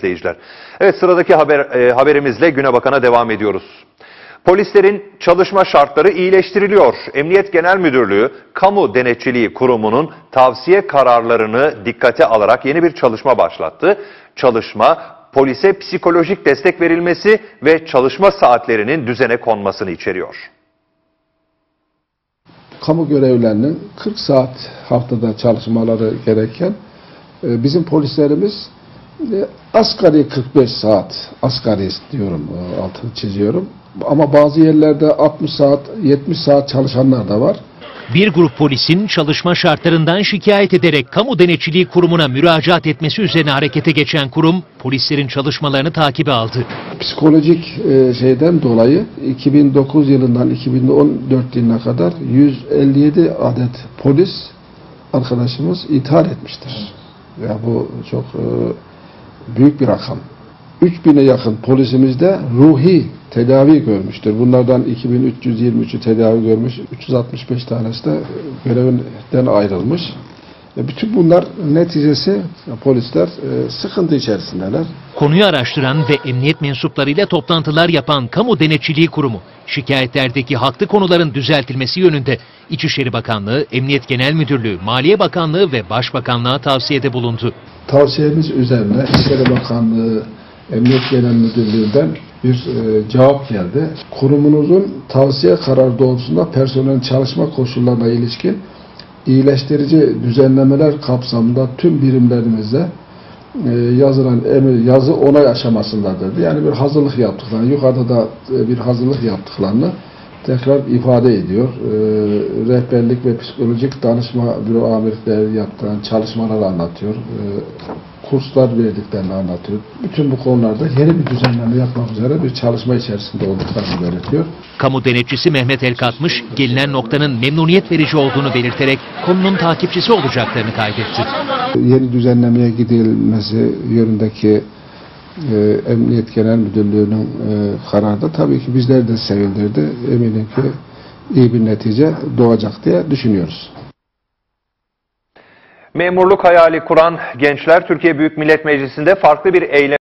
izleyiciler. Evet sıradaki haber, e, haberimizle güne bakana devam ediyoruz. Polislerin çalışma şartları iyileştiriliyor. Emniyet Genel Müdürlüğü Kamu Denetçiliği Kurumu'nun tavsiye kararlarını dikkate alarak yeni bir çalışma başlattı. Çalışma polise psikolojik destek verilmesi ve çalışma saatlerinin düzene konmasını içeriyor. kamu görevlilerinin 40 saat haftada çalışmaları gereken e, bizim polislerimiz asgari 45 saat asgari diyorum e, altını çiziyorum ama bazı yerlerde 60 saat 70 saat çalışanlar da var. Bir grup polisin çalışma şartlarından şikayet ederek Kamu Denetçiliği Kurumu'na müracaat etmesi üzerine harekete geçen kurum polislerin çalışmalarını takibe aldı. Psikolojik e, şeyden dolayı 2009 yılından 2014 yılına kadar 157 adet polis arkadaşımız intihar etmiştir. Ya bu çok e, büyük bir rakam. 3000'e yakın polisimiz de ruhi tedavi görmüştür. Bunlardan 2323'ü tedavi görmüş, 365 tanesi de görevinden ayrılmış. E, Bütün bunlar neticesi polisler e, sıkıntı içerisindeler. Konuyu araştıran ve emniyet mensuplarıyla toplantılar yapan Kamu Denetçiliği Kurumu, şikayetlerdeki haklı konuların düzeltilmesi yönünde İçişleri Bakanlığı, Emniyet Genel Müdürlüğü, Maliye Bakanlığı ve Başbakanlığa tavsiyede bulundu. Tavsiyemiz üzerine İçişleri Bakanlığı Emniyet Genel Müdürlüğü'nden bir e, cevap geldi. Kurumunuzun tavsiye kararı doğrultusunda personelin çalışma koşullarına ilişkin iyileştirici düzenlemeler kapsamında tüm birimlerimizde e, yazılan emir, yazı onay aşamasındadır. Yani bir hazırlık yaptıklarını, yukarıda da e, bir hazırlık yaptıklarını tekrar ifade ediyor. E, rehberlik ve psikolojik danışma büro amirlikleri yaptıran çalışmaları anlatıyor. E, kurslar verdiklerini anlatıyor. Bütün bu konularda yeni bir düzenleme yapmak üzere bir çalışma içerisinde olduklarını belirtiyor. Kamu denetçisi Mehmet Elkatmış, gelinen noktanın memnuniyet verici olduğunu belirterek konunun takipçisi olacaklarını kaydetti. Yeni düzenlemeye gidilmesi yönündeki e, Emniyet Genel Müdürlüğü'nün e, kararı tabii ki bizleri de sevindirdi. Eminim ki iyi bir netice doğacak diye düşünüyoruz. Memurluk hayali kuran gençler Türkiye Büyük Millet Meclisi'nde farklı bir eylem